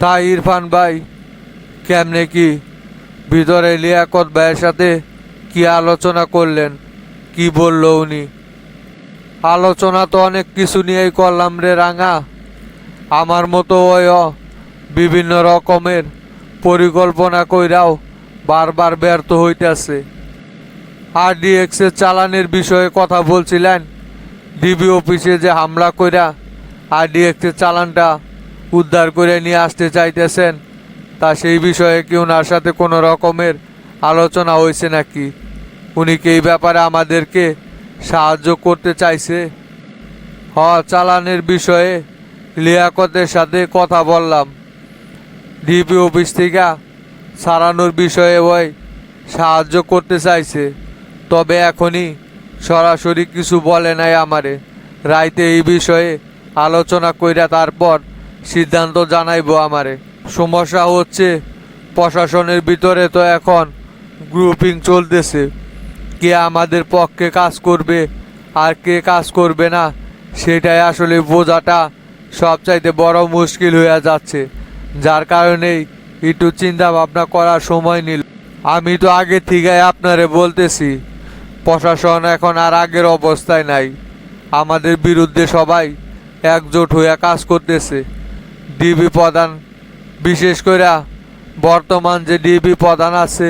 তাই ইরফান ভাই, কেমনে কি? ভিতরে লিয়াকত ভাইয়ের সাথে কি আলোচনা করলেন? কি বলল উনি? আলোচনা তো অনেক কিছু নিয়েই করলাম রে রাঙা। আমার মতো ওই বিভিন্ন রকমের পরিকল্পনা কইরাও বারবার ব্যর্থ হইতেছে। আর ডিএক্সের চালানের বিষয়ে কথা বলছিলেন। ডিবি অফিসে যে হামলা কইরা আর ডিএক্সের চালানটা উদ্ধার করে নিয়ে আসতে চাইতেছেন, তা সেই বিষয়ে কি ওনার সাথে কোনো রকমের আলোচনা হয়েছে নাকি? উনি কি এই ব্যাপারে আমাদেরকে সাহায্য করতে চাইছে? হ, চালানের বিষয়ে লিয়াকতের সাথে কথা বললাম। ডিপি অফিস থেকে সারানোর বিষয়ে ওই সাহায্য করতে চাইছে। তবে এখনই সরাসরি কিছু বলে নাই আমারে। রাইতে এই বিষয়ে আলোচনা কইরা তারপর সিদ্ধান্ত জানাইবো আমারে। সমস্যা হচ্ছে, প্রশাসনের ভিতরে তো এখন গ্রুপিং চলতেছে। কে আমাদের পক্ষে কাজ করবে আর কে কাজ করবে না, সেটাই আসলে বোঝাটা সবচাইতে বড় মুশকিল হয়ে যাচ্ছে। যার কারণেই একটু চিন্তা ভাবনা করার সময় নিল। আমি তো আগে থেকে আপনারে বলতেছি, প্রশাসন এখন আর আগের অবস্থায় নাই। আমাদের বিরুদ্ধে সবাই একজোট হয়ে কাজ করতেছে। ডিবি প্রধান। বিশেষ করে বর্তমান যে ডিবি প্রধান আছে,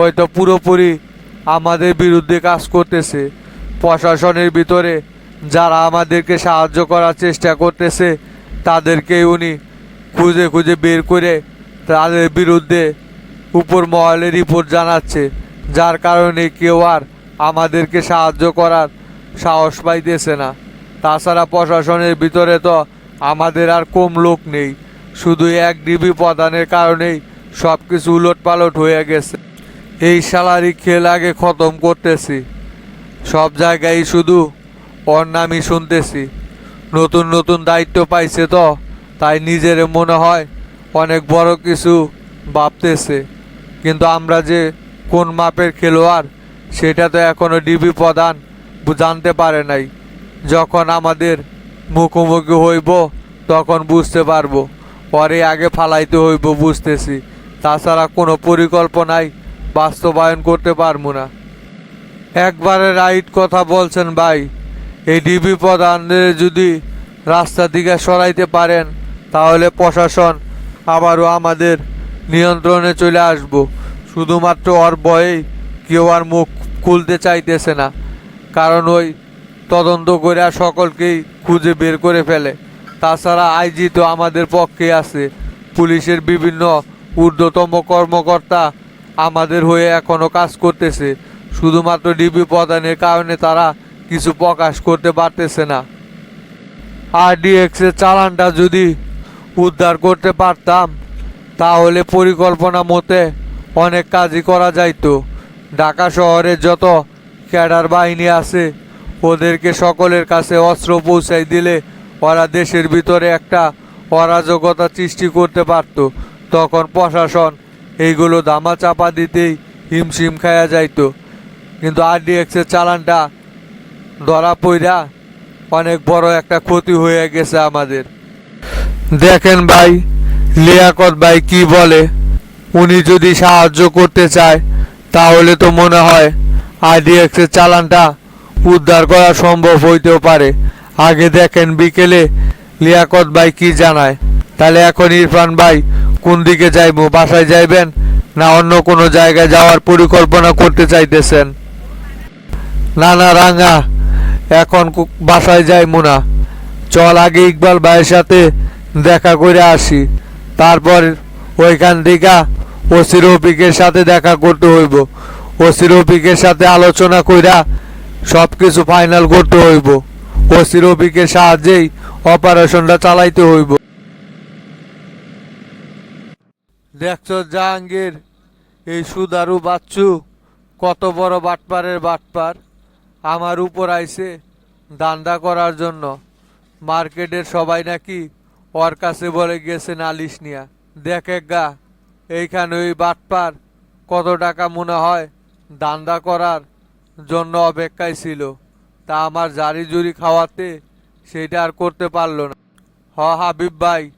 ওই তো পুরোপুরি আমাদের বিরুদ্ধে কাজ করতেছে। প্রশাসনের ভিতরে যারা আমাদেরকে সাহায্য করার চেষ্টা করতেছে তাদেরকে উনি খুঁজে খুঁজে বের করে তাদের বিরুদ্ধে উপর মহলে রিপোর্ট জানাচ্ছে। যার কারণে কেউ আর আমাদেরকে সাহায্য করার সাহস পাইতেছে না। তাছাড়া প্রশাসনের ভিতরে তো আমাদের আর কম লোক নেই। শুধু এক ডিবি প্রদানের কারণেই সব কিছু উলট পালট হয়ে গেছে। এই স্যালারি খেল আগে খতম করতেছি। সব জায়গায় শুধু ওর নামই শুনতেছি। নতুন নতুন দায়িত্ব পাইছে তো, তাই নিজের মনে হয় অনেক বড় কিছু ভাবতেছে। কিন্তু আমরা যে কোন মাপের খেলোয়াড়, সেটা তো এখনও ডিবি প্রধান জানতে পারে নাই। যখন আমাদের মুখোমুখি হইব তখন বুঝতে পারব। পরে আগে ফালাইতে হইব বুঝতেছি। তাছাড়া কোনো পরিকল্পনাই বাস্তবায়ন করতে পারব না। একবারে রাইট কথা বলছেন ভাই। এই ডিবি প্রধানদের যদি রাস্তা দিকে সরাইতে পারেন, তাহলে প্রশাসন আবারও আমাদের নিয়ন্ত্রণে চলে আসব। শুধুমাত্র ওর ভয়েই কেউ আর মুখ খুলতে চাইতেছে না। কারণ ওই তদন্ত করে সকলকেই খুঁজে বের করে ফেলে। তাছাড়া আইজি তো আমাদের পক্ষে আছে। পুলিশের বিভিন্ন ঊর্ধ্বতম কর্মকর্তা আমাদের হয়ে এখনও কাজ করতেছে। শুধুমাত্র ডিবি প্রদানের কারণে তারা কিছু প্রকাশ করতে পারতেছে না। আরডিএক্স এর চালানটা যদি উদ্ধার করতে পারতাম, তাহলে পরিকল্পনা মতে অনেক কাজই করা যাইতো। ঢাকা শহরে যত ক্যাডার বাহিনী আছে, ওদেরকে সকলের কাছে অস্ত্র পৌঁছাই দিলে ওরা দেশের ভিতরে একটা অরাজকতা সৃষ্টি করতে পারত। তখন প্রশাসন এইগুলো দামা চাপা দিতেই হিমশিম খায়া যাইত। কিন্তু আরডিএক্স এর চালানটা ধরা পইরা অনেক বড় একটা ক্ষতি হয়ে গেছে আমাদের। দেখেন ভাই, লিয়াকত ভাই কি বলে? উনি যদি সাহায্য করতে চায়, তাহলে তো মনে হয় আইডিএক্স এর চালানটা উদ্ধার করা সম্ভব হইতেও পারে। আগে দেখেন বিকেলে লিয়াকত ভাই কি জানায়। তাহলে এখন ইরফান ভাই, কোন দিকে যাইবো, বাসায় যাইবেন না অন্য কোনো জায়গায় যাওয়ার পরিকল্পনা করতে চাইতেছেন? না না, রাঙা, এখন বাসায় যাইবো না। চল আগে ইকবাল ভাইয়ের সাথে দেখা করে আসি। তারপর ওইখান থেকে ওসির রফিকের সাথে দেখা করতে হইব। ওসির রফিকের সাথে আলোচনা কইরা সব কিছু ফাইনাল করতে হইব। ওসির রফিকের সাহায্যেই অপারেশনটা চালাইতে হইব। দেখছ জাহাঙ্গীর, এই সুদারু বাচ্চু কত বড় বাটপারের বাটপার। আমার উপর আইছে দান্দা করার জন্য। মার্কেটের সবাই নাকি ওর কাছে বলে গেছে নালিশ নিয়া। দেখে গা, এইখানে ওই বাটপার কত টাকা মনে হয় দান্দা করার জন্য অপেক্ষায় ছিল। তা আমার জারি জুরি খাওয়াতে সেটা আর করতে পারল না। হ, হাবিব ভাই,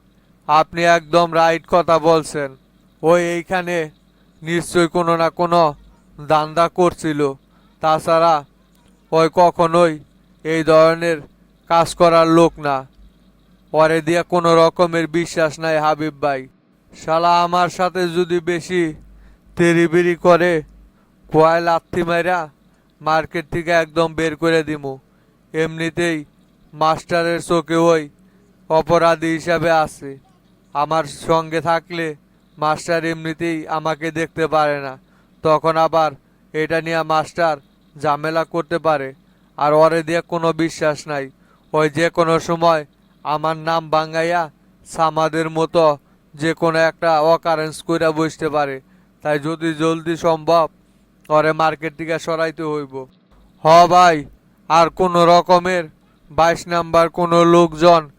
আপনি একদম রাইট কথা বলছেন। ওই এইখানে নিশ্চয় কোনো না কোনো দান্দা করছিল। তাছাড়া ওই কখনোই এই ধরনের কাজ করার লোক না। পরে দিয়ে কোনো রকমের বিশ্বাস নাই, হাবিব ভাই। শালা আমার সাথে যদি বেশি তেরিবিরি করে কোয়ায় লাথি মার্কেট থেকে একদম বের করে দিমু। এমনিতেই মাস্টারের চোখে ওই অপরাধী হিসাবে আছে। আমার সঙ্গে থাকলে মাস্টার এমনিতেই আমাকে দেখতে পারে না। তখন আবার এটা নিয়ে মাস্টার ঝামেলা করতে পারে। আর ওরে দিয়ে কোনো বিশ্বাস নাই। ওই যে কোনো সময় আমার নাম বাঙ্গাইয়া সামাদের মতো যে কোনো একটা অকারেন্স কইরা বসতে পারে। তাই যদি জলদি সম্ভব ওরে মার্কেট দিকে সরাইতে হইব। হ ভাই, আর কোনো রকমের বাইশ নাম্বার কোনো লোকজন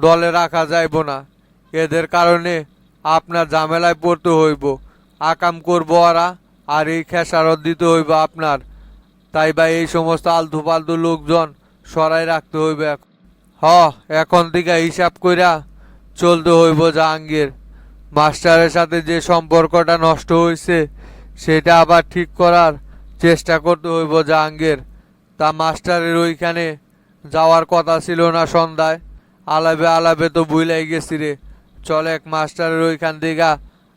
দলে রাখা যাইব না। এদের কারণে আপনার ঝামেলায় পড়তে হইব। আকাম করব ওরা, আর এই খেসারত দিতে হইব আপনার। তাই ভাই, এই সমস্ত আলতু ফালতু লোকজন সরাই রাখতে হইবে। হ, এখন থেকে হিসাব কইরা চলতে হইব জাহাঙ্গীর। মাস্টারের সাথে যে সম্পর্কটা নষ্ট হয়েছে সেটা আবার ঠিক করার চেষ্টা করতে হইব জাহাঙ্গীর। তা মাস্টারের ওইখানে যাওয়ার কথা ছিল না সন্ধ্যায়। আলাপে আলাপে তো বুইলাই গেছি রে। চল এক মাস্টারের ওইখান থেকে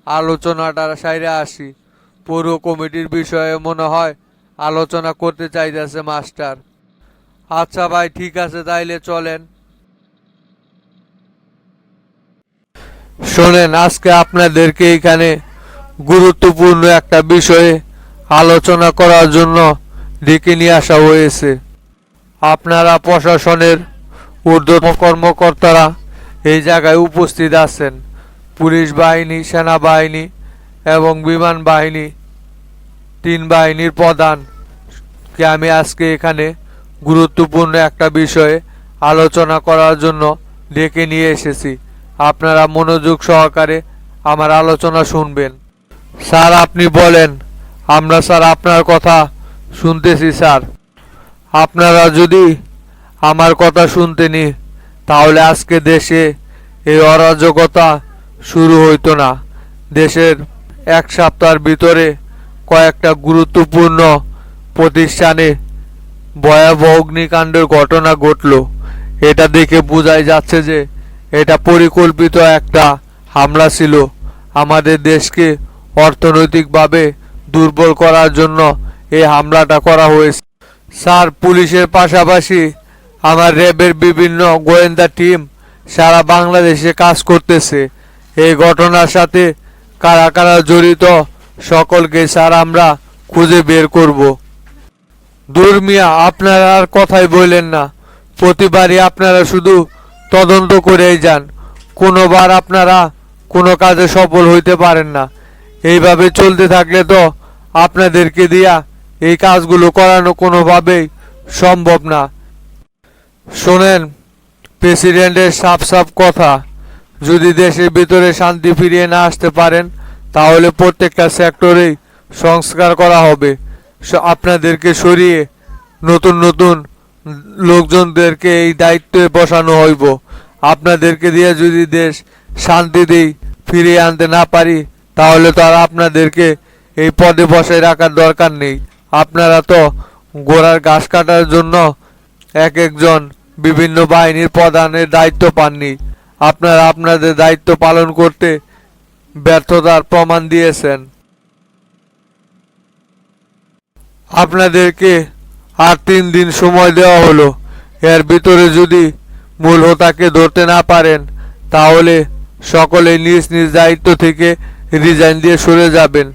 আলোচনাটা সাইরে আসি। পুরো কমিটির বিষয়ে মনে হয় আলোচনা করতে চাইতেছে মাস্টার। আচ্ছা ভাই, ঠিক আছে, তাইলে চলেন। শোনেন, আজকে আপনাদেরকে এখানে গুরুত্বপূর্ণ একটা বিষয়ে আলোচনা করার জন্য ডেকে নিয়ে আসা হয়েছে। আপনারা প্রশাসনের ঊর্ধ্ব কর্মকর্তারা এই জায়গায় উপস্থিত আছেন। পুলিশ বাহিনী, সেনাবাহিনী এবং বিমান বাহিনী, তিন বাহিনীর প্রধান। প্রধানকে আমি আজকে এখানে গুরুত্বপূর্ণ একটা বিষয়ে আলোচনা করার জন্য ডেকে নিয়ে এসেছি। আপনারা মনোযোগ সহকারে আমার আলোচনা শুনবেন। স্যার, আপনি বলেন। আমরা স্যার আপনার কথা শুনতেছি, স্যার। আপনারা যদি আমার কথা শুনতেনি, তাহলে আজকে দেশে এই অরাজকতা শুরু হইতো না। দেশের এক সপ্তাহের ভিতরে কয়েকটা গুরুত্বপূর্ণ প্রতিষ্ঠানে ভয়াবহ অগ্নিকাণ্ডের ঘটনা ঘটল। এটা দেখে বোঝাই যাচ্ছে যে এটা পরিকল্পিত একটা হামলা ছিল। আমাদের দেশকে অর্থনৈতিকভাবে দুর্বল করার জন্য এই হামলাটা করা হয়েছে। স্যার, পুলিশের পাশাপাশি আমার র্যাবের বিভিন্ন গোয়েন্দা টিম সারা বাংলাদেশে কাজ করতেছে। এই ঘটনার সাথে কারা কারা জড়িত সকলকে স্যার, আমরা খুঁজে বের করব। দুর্মিয়া আপনারা আর কথাই বললেন না। প্রতিবারই আপনারা শুধু তদন্ত করেই যান। কোনোবার আপনারা কোনো কাজে সফল হইতে পারেন না। এইভাবে চলতে থাকলে তো আপনাদেরকে দিয়া এই কাজগুলো করানো কোনোভাবেই সম্ভব না। শোনেন, প্রেসিডেন্টের সাফ সাফ কথা, যদি দেশের ভিতরে শান্তি ফিরিয়ে না আসতে পারেন, তাহলে প্রত্যেকটা সেক্টরেই সংস্কার করা হবে। আপনাদেরকে সরিয়ে নতুন নতুন লোকজনদেরকে এই দায়িত্বে বসানো হইব। আপনাদেরকে দিয়ে যদি দেশ শান্তিতেই ফিরিয়ে আনতে না পারি তাহলে তো আর আপনাদেরকে এই পদে বসায় রাখার দরকার নেই। আপনারা তো গোড়ার গাছ কাটার জন্য এক একজন বিভিন্ন বাহিনীর প্রধানের দায়িত্ব পাননি। আপনারা আপনাদের দায়িত্ব পালন করতে ব্যর্থতার প্রমাণ দিয়েছেন। আপনাদেরকে আর তিন দিন সময় দেওয়া হলো। এর ভিতরে যদি মূল হোতাকে ধরতে না পারেন, তাহলে সকলে নিজ নিজ দায়িত্ব থেকে রিজাইন দিয়ে সরে যাবেন।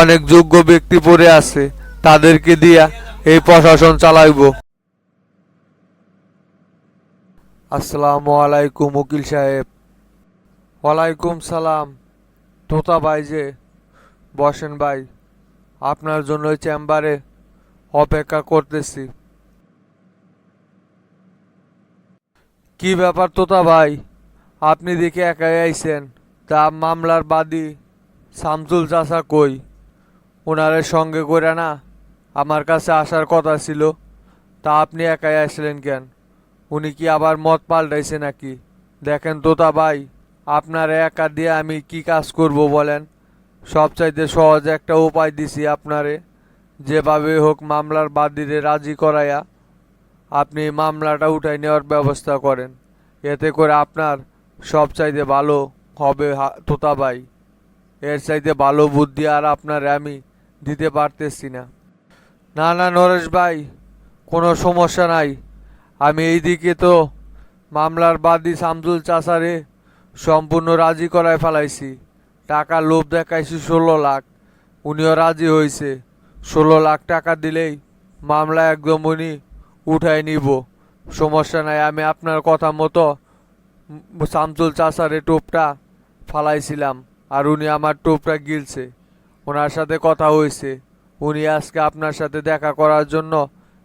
অনেক যোগ্য ব্যক্তি পড়ে আছে, তাদেরকে দিয়া এই প্রশাসন চালাইব। আসসালামু আলাইকুম, উকিল সাহেব। ওয়ালাইকুম সালাম। তোতা ভাই যে, বসেন ভাই, আপনার জন্য চেম্বারে অপেক্ষা করতেছি। কি ব্যাপার তোতা ভাই? আপনি দেখে একাই আইছেন। তা মামলার বাদী শামসুল চাষা কই? ওনারের সঙ্গে করে না আমার কাছে আসার কথা ছিল, তা আপনি একাই আসলেন কেন? উনি কি আবার মত পাল্টাইছে নাকি? দেখেন তোতা ভাই, আপনার একা দিয়ে আমি কি কাজ করব বলেন? সবচাইতে সহজ একটা উপায় দিছি আপনারে, যেভাবে হোক মামলার বাদীরে রাজি করাইয়া আপনি মামলাটা উঠাই নেওয়ার ব্যবস্থা করেন। এতে করে আপনার সবচাইতে ভালো হবে হা- তোতা ভাই এর চাইতে ভালো বুদ্ধি আর আপনার আমি দিতে পারতেছি না। না না, নরেশ ভাই, কোনো সমস্যা নাই। আমি এইদিকে তো মামলার বাদী শামসুল চাষারে সম্পূর্ণ রাজি করায় ফেলাইছি। টাকা লোভ দেখাইছি ষোলো লাখ। উনিও রাজি হয়েছে ষোলো লাখ টাকা দিলেই মামলা একদম উনি উঠাই নিব। সমস্যা নাই, আমি আপনার কথা মতো শামসুল চাষারে টোপটা ফালাইছিলাম আর উনি আমার টোপটা গিলছে। ওনার সাথে কথা হয়েছে উনি আজকে আপনার সাথে দেখা করার জন্য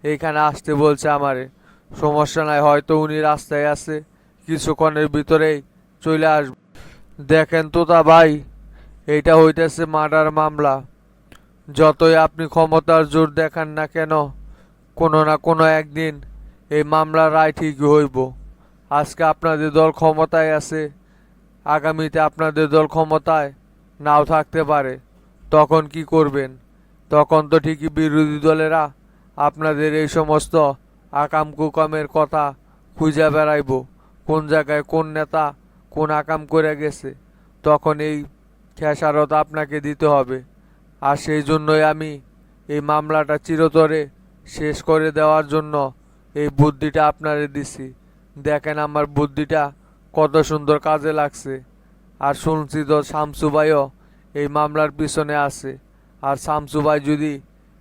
এইখানে আসতে বলছে আমারে। সমস্যা নাই, হয়তো উনি রাস্তায় আছে, কিছুক্ষণের ভিতরেই চলে আসবে। দেখেন তো তা ভাই, এইটা হইতেছে মার্ডার মামলা। যতই আপনি ক্ষমতার জোর দেখান না কেন, কোনো না কোনো একদিন এই মামলার রায় ঠিকই হইব। আজকে আপনাদের দল ক্ষমতায় আছে, আগামীতে আপনাদের দল ক্ষমতায় নাও থাকতে পারে, তখন কি করবেন? তখন তো ঠিকই বিরোধী দলেরা আপনাদের এই সমস্ত আকাম কুকামের কথা খুঁজে বেড়াইব, কোন জায়গায় কোন নেতা কোন আকাম করে গেছে, তখন এই খেসারত আপনাকে দিতে হবে। আর সেই জন্যই আমি এই মামলাটা চিরতরে শেষ করে দেওয়ার জন্য এই বুদ্ধিটা আপনারে দিছি। দেখেন আমার বুদ্ধিটা কত সুন্দর কাজে লাগছে। আর শুনছি তো শামসু ভাইও এই মামলার পিছনে আছে। আর শামসু ভাই যদি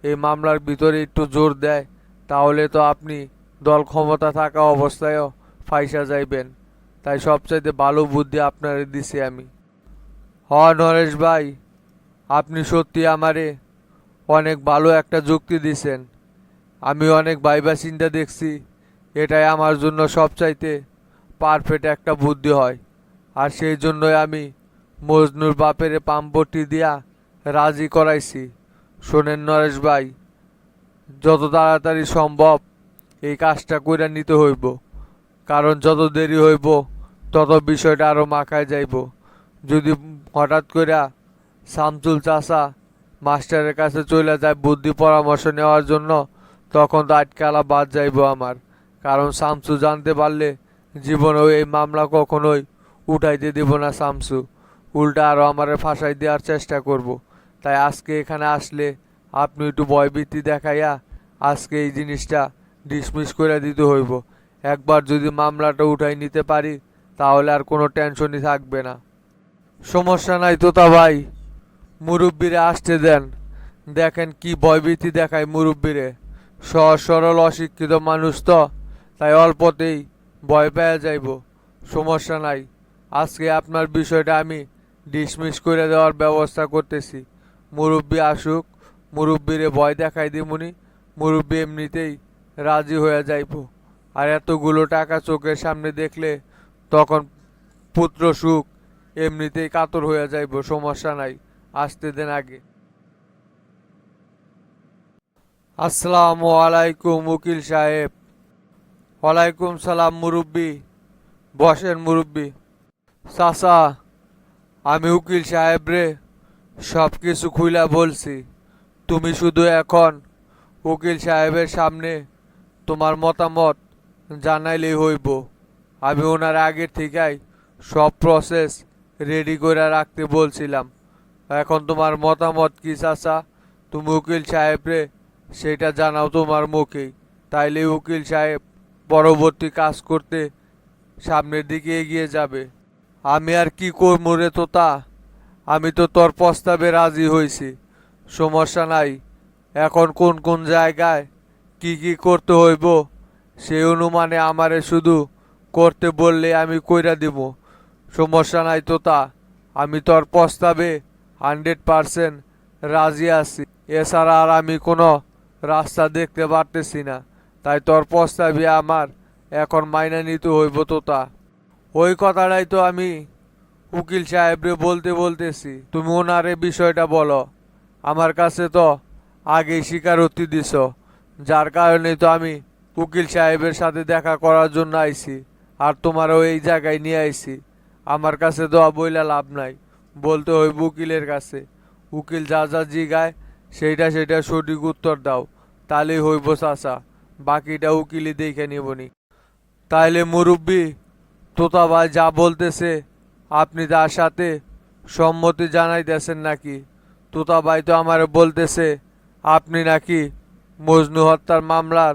এই মামলার ভিতরে একটু জোর দেয়, তাহলে তো আপনি দল ক্ষমতা থাকা অবস্থায়ও ফাইসা যাইবেন। তাই সবচাইতে ভালো বুদ্ধি আপনারে দিছি আমি। হ, নরেশ ভাই, আপনি সত্যি আমারে অনেক ভালো একটা যুক্তি দিছেন। আমি অনেক ভাইবা চিন্তা দেখছি। এটাই আমার জন্য সবচাইতে পারফেক্ট একটা বুদ্ধি হয়। আর সেই জন্যই আমি মজনুর বাপেরে পাম্পটি দিয়া রাজি করাইছি। শোনেন নরেশ ভাই, যত তাড়াতাড়ি সম্ভব এই কাজটা কইরা নিতে হইব। কারণ যত দেরি হইব, তত বিষয়টা আরও মাখায় যাইব। যদি হঠাৎ কইরা শামসুল চাষা মাস্টারের কাছে চলে যায় বুদ্ধি পরামর্শ নেওয়ার জন্য, তখন তো আটকালা বাদ যাইব আমার। কারণ শামসু জানতে পারলে জীবনেও এই মামলা কখনোই উঠাইতে দিব না শামসু। উল্টা আরও আমারে ফাঁসাই দেওয়ার চেষ্টা করব। তাই আজকে এখানে আসলে আপনি একটু ভয়ভীতি দেখাইয়া আজকে এই জিনিসটা ডিসমিস করে দিতে হইব। একবার যদি মামলাটা উঠাই নিতে পারি, তাহলে আর কোনো টেনশনই থাকবে না। সমস্যা নাই তো তা ভাই। মুরব্বীরে আসতে দেন। দেখেন কি ভয়ভীতি দেখায় মুরব্বীরে। সহজ সরল অশিক্ষিত মানুষ তো। তাই অল্পতেই ভয় পেয়ে যাইব। সমস্যা নাই। আজকে আপনার বিষয়টা আমি ডিসমিস করে দেওয়ার ব্যবস্থা করতেছি। মুরব্বী আসুক, মুরব্বীরে ভয় দেখাই দিমুনি মুরব্বী এমনিতেই রাজি হয়ে যাইব। আর এতগুলো টাকা চোখের সামনে দেখলে তখন পুত্র সুখ এমনিতেই কাতর হয়ে যাইব, সমস্যা নাই, আসতে দেন আগে। আসসালামু আলাইকুম উকিল সাহেব। ওয়ালাইকুম সালাম, মুরব্বি। বসেন মুরব্বি। চাচা, আমি উকিল সাহেব রে সব কিছু খুইলা বলছি। তুমি শুধু এখন উকিল সাহেবের সামনে তোমার মতামত জানাইলেই হইব। আমি ওনার আগের থেকেই সব প্রসেস রেডি করে রাখতে বলছিলাম। এখন তোমার মতামত কি, চাচা? তুমি উকিল সাহেবরে সেটা জানাও তোমার মুখেই তাইলে উকিল সাহেব পরবর্তী কাজ করতে সামনের দিকে এগিয়ে যাবে। আমি আর কি করব রে তোতা? আমি তো তোর প্রস্তাবে রাজি হয়েছি। সমস্যা নাই। এখন কোন কোন জায়গায় কি কি করতে হইব সেই অনুমানে আমারে শুধু করতে বললে আমি কইরা দিব। সমস্যা নাই তোতা। আমি তোর প্রস্তাবে হান্ড্রেড পারসেন্ট রাজি আছি। এছাড়া আর আমি কোনো রাস্তা দেখতে পারতেছি না। তাই তোর প্রস্তাবে আমার। এখন মাইনা নিতে হইব তোতা। ওই কথাটাই তো আমি উকিল সাহেবরে বলতে বলতেছি। তুমি ওনারে বিষয়টা বলো। আমার কাছে তো আগেই স্বীকারোক্তি দিছ। যার কারণে তো আমি উকিল সাহেবের সাথে দেখা করার জন্য আইছি। আর তোমারও এই জায়গায় নিয়ে আইছি। আমার কাছে তো বইলা লাভ নাই। বলতে হইব উকিলের কাছে। উকিল যা যা জিগায়, সেইটা সেটা সঠিক উত্তর দাও। তাহলেই হইব চাচা। বাকিটা উকিলি দেখে নিবনি। তাইলে মুরব্বী তোতা ভাই যা বলতেছে, আপনি তার সাথে সম্মতি জানাইতেছেন নাকি? তোতাবাই তো আমার বলতেছে, আপনি নাকি মজনু হত্যার মামলার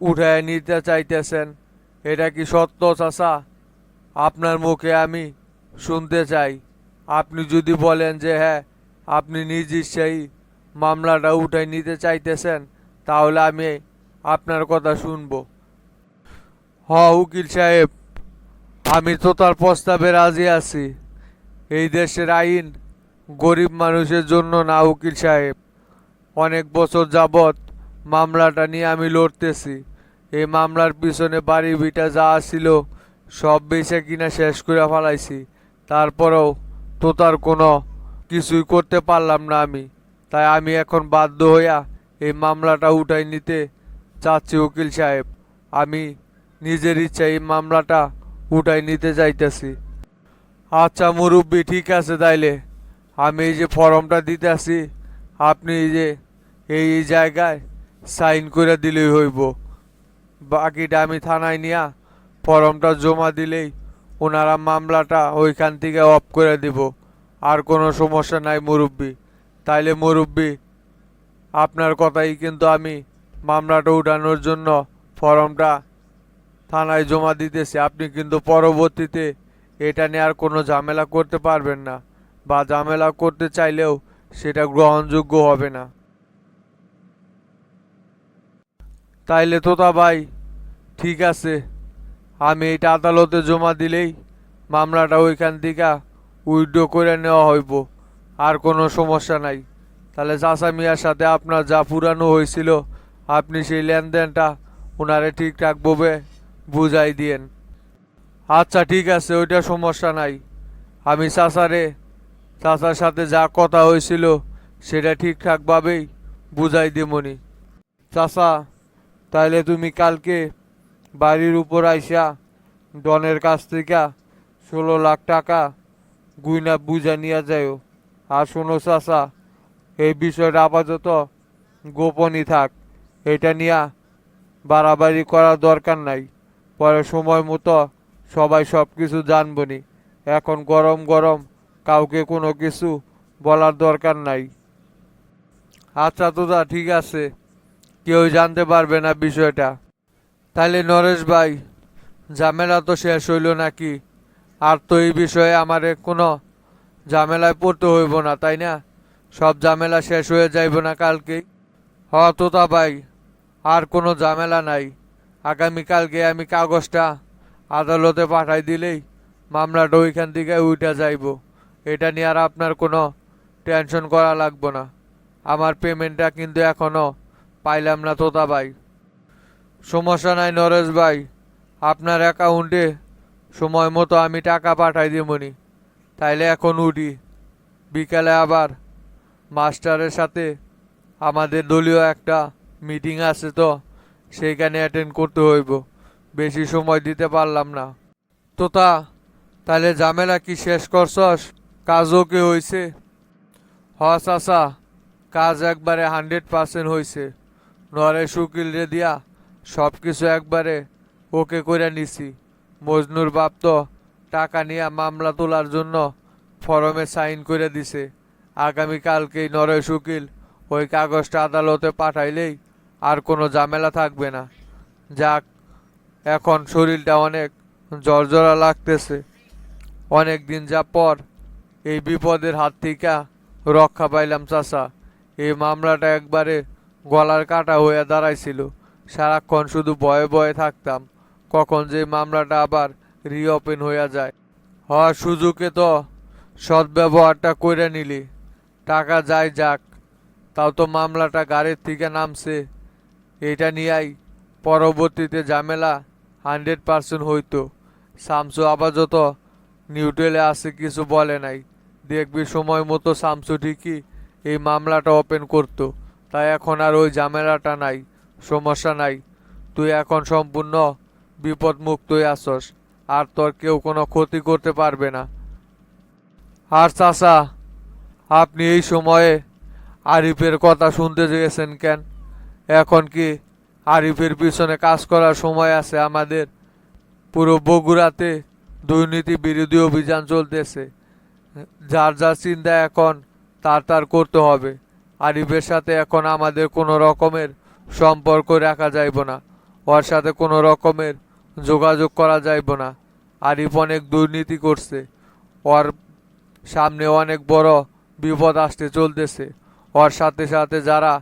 উঠায় নিতে চাইতেছেন। এটা কি সত্য চাচা? আপনার মুখে আমি শুনতে চাই। আপনি যদি বলেন যে হ্যাঁ আপনি নিজ ইচ্ছাই মামলাটা উঠাই নিতে চাইতেছেন তাহলে আমি আপনার কথা শুনব। হ উকিল সাহেব, আমি তো তার প্রস্তাবে রাজি আছি। এই দেশের আইন গরিব মানুষের জন্য না, উকিল সাহেব। অনেক বছর যাবৎ মামলাটা নিয়ে আমি লড়তেছি। এই মামলার পিছনে বাড়ি ভিটা যা ছিল, সব বেচে কিনা শেষ করে ফেলাইছি। তারপরেও তো তার কোনো কিছুই করতে পারলাম না আমি। তাই আমি এখন বাধ্য হইয়া এই মামলাটা উঠাই নিতে চাচ্ছি উকিল সাহেব। আমি নিজের ইচ্ছা এই মামলাটা উঠাই নিতে চাইতেছি। আচ্ছা মুরব্বী, ঠিক আছে তাইলে। আমি এই যে ফর্মটা দিতে আসি আপনি এই যে এই জায়গায় সাইন করে দিলেই হইব। বাকিটা আমি থানায় নিয়া ফর্মটা জমা দিলেই ওনারা মামলাটা ওইখান থেকে অফ করে দিব। আর কোনো সমস্যা নাই মুরব্বী। তাইলে মুরব্বী আপনার কথাই কিন্তু আমি মামলাটা উঠানোর জন্য ফর্মটা থানায় জমা দিতেছি। আপনি কিন্তু পরবর্তীতে এটা নিয়ে আর কোনো ঝামেলা করতে পারবেন না বা ঝামেলা করতে চাইলেও সেটা গ্রহণযোগ্য হবে না। তাইলে তোতা ভাই, ঠিক আছে, আমি এটা আদালতে জমা দিলেই মামলাটা ওইখান থেকে উইড্রো করে নেওয়া হইব, আর কোনো সমস্যা নাই। তাহলে চাচা মিয়ার সাথে আপনার যা পুরানো হয়েছিল, আপনি সেই লেনদেনটা ওনারে ঠিকঠাক ঠিকঠাকভাবে বুঝাই দিয়েন। আচ্ছা ঠিক আছে, ওইটা সমস্যা নাই। আমি চাচারে, চাচার সাথে যা কথা হয়েছিল, সেটা ঠিকঠাকভাবেই বুঝাই দিমনি চাচা তাইলে তুমি কালকে বাড়ির উপর আইসা ডনের কাছ থেকে ষোলো লাখ টাকা গুইনা বুঝা নিয়ে যাও আর শোনো চাচা এই বিষয়টা আপাতত গোপনই থাক। এটা নিয়ে বাড়াবাড়ি করার দরকার নাই। পরে সময় মতো সবাই সব কিছু জানবনি। এখন গরম গরম কাউকে কোনো কিছু বলার দরকার নাই। আচ্ছা তোদা ঠিক আছে। কেউ জানতে পারবে না বিষয়টা। তাহলে নরেশ ভাই, ঝামেলা তো শেষ হইল নাকি? আর তো এই বিষয়ে আমার কোনো ঝামেলায় পড়তে হইব না, তাই না? সব ঝামেলা শেষ হয়ে যাইব না কালকেই হ, তোতা ভাই, আর কোনো ঝামেলা নাই। আগামীকালকে আমি কাগজটা আদালতে পাঠাই দিলেই মামলাটা ওইখান থেকে উঠে যাইব। এটা নিয়ে আর আপনার কোনো টেনশন করা লাগবে না। আমার পেমেন্টটা কিন্তু এখনও পাইলাম না, তোতা ভাই। সমস্যা নাই নরেশ ভাই, আপনার অ্যাকাউন্টে সময় মতো আমি টাকা পাঠাই দিবনি তাইলে এখন উঠি। বিকালে আবার মাস্টারের সাথে আমাদের দলীয় একটা মিটিং আছে তো, সেইখানে অ্যাটেন্ড করতে হইব। বেশি সময় দিতে পারলাম না। তোতা, তাহলে ঝামেলা কি শেষ করছস? কাজও কি হয়েছে হ চাচা, কাজ একবারে হান্ড্রেড পার্সেন্ট হয়েছে নরে শুকিল রে দিয়া সব কিছু একবারে ওকে করে নিছি। মজনুর বাপ তো টাকা নিয়ে মামলা তোলার জন্য ফরমে সাইন করে দিছে। আগামীকালকেই নরেশ উকিল ওই কাগজটা আদালতে পাঠাইলেই আর কোনো ঝামেলা থাকবে না। যাক, এখন শরীরটা অনেক জর্জরা লাগতেছে। অনেক দিন যা পর এই বিপদের হাত থেকে রক্ষা পাইলাম চাচা। এই মামলাটা একবারে গলার কাটা হয়ে দাঁড়াইছিল। সারাক্ষণ শুধু ভয়ে ভয়ে থাকতাম, কখন যে মামলাটা আবার রিওপেন হইয়া যায়। হওয়ার সুযোগে তো সদ্ব্যবহারটা করে নিলি। টাকা যায় যাক, তাও তো মামলাটা গাড়ির থেকে নামছে। এটা নিয়েই পরবর্তীতে ঝামেলা হান্ড্রেড পার্সেন্ট হইতো। শামসু আপাতত নিউটেলে আসে কিছু বলে নাই। দেখবি সময় মতো শামসু ঠিকই এই মামলাটা ওপেন করতো। তাই এখন আর ওই ঝামেলাটা নাই, সমস্যা নাই। তুই এখন সম্পূর্ণ বিপদ মুক্তই আসস আর তোর কেউ কোনো ক্ষতি করতে পারবে না। আর চাচা আপনি এই সময়ে আরিফের কথা শুনতে গেছেন কেন? এখন কি আরিফের পিছনে কাজ করার সময় আছে আমাদের? পুরো বগুড়াতে দুর্নীতি বিরোধী অভিযান চলতেছে। যার যার চিন্তা এখন, তার তার করতে হবে। আরিফের সাথে এখন আমাদের কোনো রকমের সম্পর্ক রাখা যাইব না। ওর সাথে কোনো রকমের যোগাযোগ করা যাইব না। আরিফ অনেক দুর্নীতি করছে। ওর সামনে অনেক বড় বিপদ আসতে চলতেছে। ওর সাথে সাথে যারা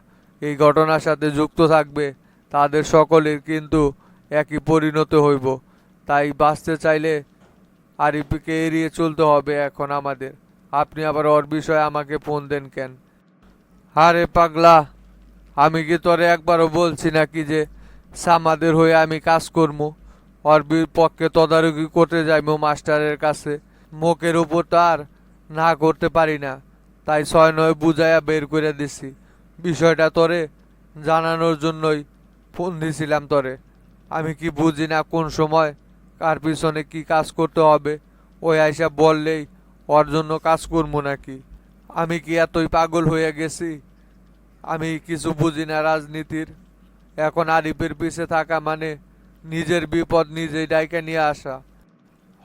এই ঘটনার সাথে যুক্ত থাকবে, তাদের সকলের কিন্তু একই পরিণত হইব। তাই বাঁচতে চাইলে আরিফকে এড়িয়ে চলতে হবে এখন আমাদের। আপনি আবার ওর বিষয়ে আমাকে ফোন দেন কেন? আরে পাগলা, আমি কি তোরে একবারও বলছি নাকি যে সামাদের হয়ে আমি কাজ করব ওর পক্ষে তদারকি করতে যাইবো মাস্টারের কাছে। মুখের উপর তো আর না করতে পারি না। তাই ছয় নয় বুঝাইয়া বের করে দিছি। বিষয়টা তোরে জানানোর জন্যই ফোন দিছিলাম তোরে। আমি কি বুঝি না কোন সময় কার পিছনে কি কাজ করতে হবে, ওই আইসা বললেই ওর জন্য কাজ করব নাকি? আমি কি এতই পাগল হয়ে গেছি? আমি কিছু বুঝি না রাজনীতির। এখন আরিফের পিছে থাকা মানে নিজের বিপদ নিজেই ডাইকে নিয়ে আসা।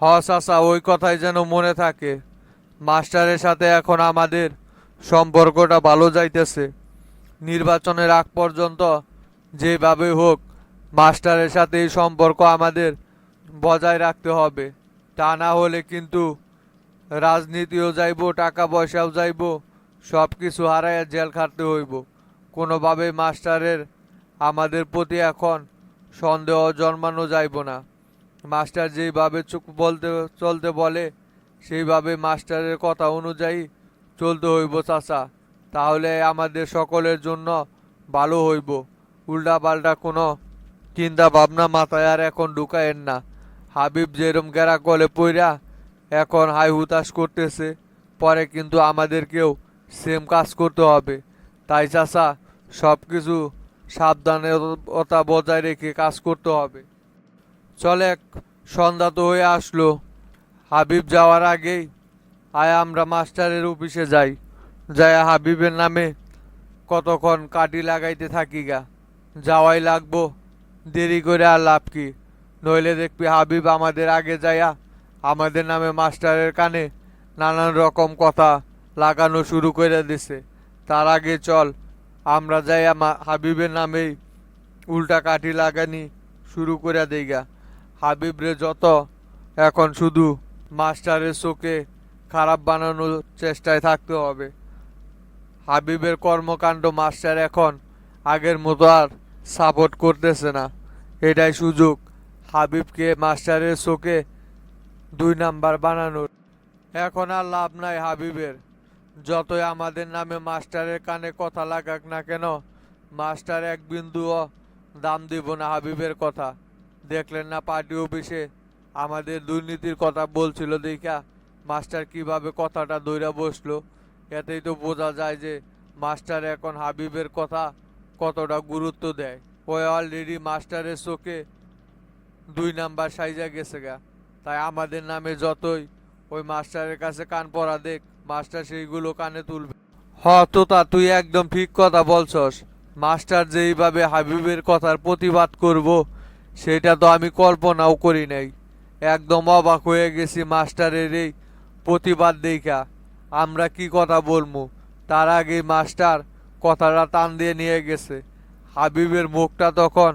হস আসা ওই কথাই যেন মনে থাকে। মাস্টারের সাথে এখন আমাদের সম্পর্কটা ভালো যাইতেছে। নির্বাচনের আগ পর্যন্ত যেভাবে হোক মাস্টারের সাথে এই সম্পর্ক আমাদের বজায় রাখতে হবে। তা না হলে কিন্তু রাজনীতিও যাইব টাকা পয়সাও যাইব সব কিছু হারাইয়া জেল খাটতে হইব। কোনোভাবে মাস্টারের আমাদের প্রতি এখন সন্দেহ জন্মানো যাইব না। মাস্টার যেইভাবে চুপ বলতে, চলতে বলে সেইভাবে মাস্টারের কথা অনুযায়ী চলতে হইব, চাচা। তাহলে আমাদের সকলের জন্য ভালো হইব। উল্টা পাল্টা কোনো চিন্তা ভাবনা মাথায় আর এখন ঢুকায়েন না। হাবিব যেরম গেরা কলে পইরা এখন হাই হুতাশ করতেছে, পরে কিন্তু আমাদেরকেও সেম কাজ করতে হবে। তাই চাচা সব কিছু সাবধানতা বজায় রেখে কাজ করতে হবে। চলে এক, সন্ধ্যা তো হয়ে আসলো। হাবিব যাওয়ার আগেই আয় আমরা মাস্টারের অফিসে যাই। যাই হাবিবের নামে কতক্ষণ কাটি লাগাইতে থাকি গা। যাওয়াই লাগবো, দেরি করে আর লাভ কি? নইলে দেখবি হাবিব আমাদের আগে যাইয়া আমাদের নামে মাস্টারের কানে নানান রকম কথা লাগানো শুরু করে দিছে। তার আগে চল, আমরা যাইয়া হাবিবের নামেই উল্টা কাঠি লাগানি শুরু করে দেইগা হাবিবরে যত, এখন শুধু মাস্টারের চোখে খারাপ বানানোর চেষ্টায় থাকতে হবে। হাবিবের কর্মকাণ্ড মাস্টার এখন আগের মতো আর সাপোর্ট করতেছে না। এটাই সুযোগ হাবিবকে মাস্টারের চোখে দুই নাম্বার বানানোর। এখন আর লাভ নাই হাবিবের। যতই আমাদের নামে মাস্টারের কানে কথা লাগাক না কেন, মাস্টার এক বিন্দুও দাম দিব না হাবিবের কথা। দেখলেন না পার্টি অফিসে আমাদের দুর্নীতির কথা বলছিল দেখা মাস্টার কীভাবে কথাটা দইরা বসল। এতেই তো বোঝা যায় যে মাস্টার এখন হাবিবের কথা কতটা গুরুত্ব দেয়। ও অলরেডি মাস্টারের চোখে দুই নাম্বার সাইজা গেছে গা। তাই আমাদের নামে যতই ওই মাস্টারের কাছে কান পড়া দেখ, মাস্টার সেইগুলো কানে তুলবে। হ, তোতা, তুই একদম ঠিক কথা বলছস। মাস্টার যেইভাবে হাবিবের কথার প্রতিবাদ করব, সেটা তো আমি কল্পনাও করি নাই। একদম অবাক হয়ে গেছি মাস্টারের এই প্রতিবাদ দেখা আমরা কি কথা বলব তার আগে মাস্টার কথাটা টান দিয়ে নিয়ে গেছে। হাবিবের মুখটা তখন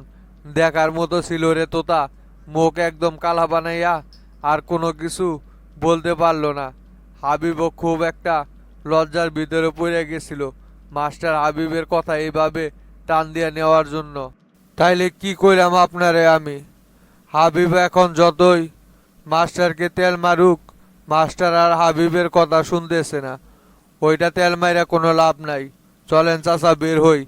দেখার মতো ছিল রে তোতা। মুখ একদম কালা বানাইয়া আর কোনো কিছু বলতে পারল না। হাবিবও খুব একটা লজ্জার ভিতরে পড়ে গেছিল মাস্টার হাবিবের কথা এইভাবে টান দিয়ে নেওয়ার জন্য। তাইলে কি কইলাম আপনারে আমি? হাবিব এখন যতই মাস্টারকে তেল মারুক, মাস্টার আর হাবিবের কথা শুনতেছে না। ওইটা তেল মাইরা কোনো লাভ নাই। চলেন চাচা, বের হই।